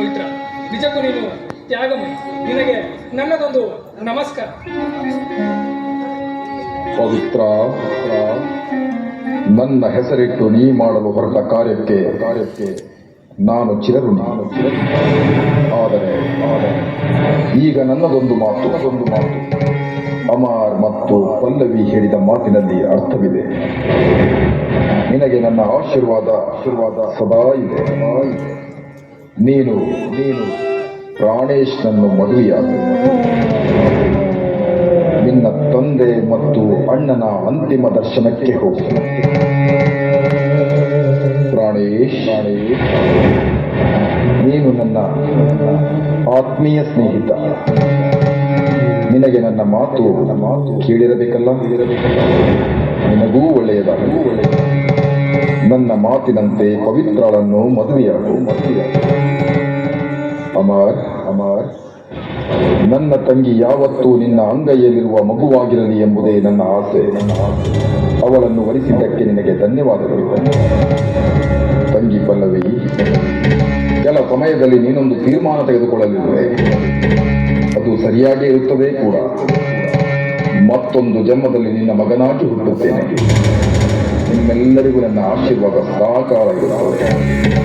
ಪವಿತ್ರ. ನಿಜಕ್ಕೂ ನೀನು ತ್ಯಾಗಮಯಿ. ನಿನಗೆ ನನ್ನದೊಂದು ನಮಸ್ಕಾರ. ಪವಿತ್ರ, ನನ್ನ ಹೆಸರಿಟ್ಟು ನೀ ಮಾಡಲು ಹೊರಟ ಕಾರ್ಯಕ್ಕೆ ಕಾರ್ಯಕ್ಕೆ ನಾನು ಚಿರರು ನಾನು ಆದರೆ ಈಗ ನನ್ನದೊಂದು ಮಾತು ಒಂದು ಮಾತು. ಅಮಾರ್ ಮತ್ತು ಪಲ್ಲವಿ ಹೇಳಿದ ಮಾತಿನಲ್ಲಿ ಅರ್ಥವಿದೆ. ನಿನಗೆ ನನ್ನ ಆಶೀರ್ವಾದ ಆಶೀರ್ವಾದ ಸದಾ ಇದೆ. ನೀನು ನೀನು ಪ್ರಾಣೇಶ್ನನ್ನು ಮದುವೆಯಾದ ನಿನ್ನ ತಂದೆ ಮತ್ತು ಅಣ್ಣನ ಅಂತಿಮ ದರ್ಶನಕ್ಕೆ ಹೋಗಿ. ಪ್ರಾಣೇಶ್, ನೀನು ನನ್ನ ಆತ್ಮೀಯ ಸ್ನೇಹಿತ. ನಿನಗೆ ನನ್ನ ಮಾತು ನನ್ನ ಮಾತು ಕೇಳಿರಬೇಕಲ್ಲ ಕೇಳಿರಬೇಕಲ್ಲ? ನಿನಗೂ ಒಳ್ಳೆಯದಾಗಲಿ. ಮಾತಿನಂತೆ ಪವಿತ್ರಳನ್ನು ಮದುವೆಯಾಗು. ಮದುವೆಯಾಗು ಅಮರ್ ಅಮರ್, ನನ್ನ ತಂಗಿ ಯಾವತ್ತೂ ನಿನ್ನ ಅಂಗೈಯಲ್ಲಿರುವ ಮಗುವಾಗಿರಲಿ ಎಂಬುದೇ ನನ್ನ ಆಸೆ. ನನ್ನ ಅವಳನ್ನು ವರಿಸಿದ್ದಕ್ಕೆ ನಿನಗೆ ಧನ್ಯವಾದಗಳು. ತಂಗಿ ಪಲ್ಲವಿ, ಕೆಲ ಸಮಯದಲ್ಲಿ ನೀನೊಂದು ತೀರ್ಮಾನ ತೆಗೆದುಕೊಳ್ಳಲಿರುವೆ ಅದು ಸರಿಯಾಗಿ ಇರುತ್ತದೆ ಕೂಡ. ಮತ್ತೊಂದು ಜನ್ಮದಲ್ಲಿ ನಿನ್ನ ಮಗನಾಗಿ ಹುಟ್ಟುತ್ತೇನೆ. ನಿಮ್ಮೆಲ್ಲರಿಗೂ ನನ್ನ ಆಶೀರ್ವಾದ ಸಾಕಾರ ಇರುತ್ತದೆ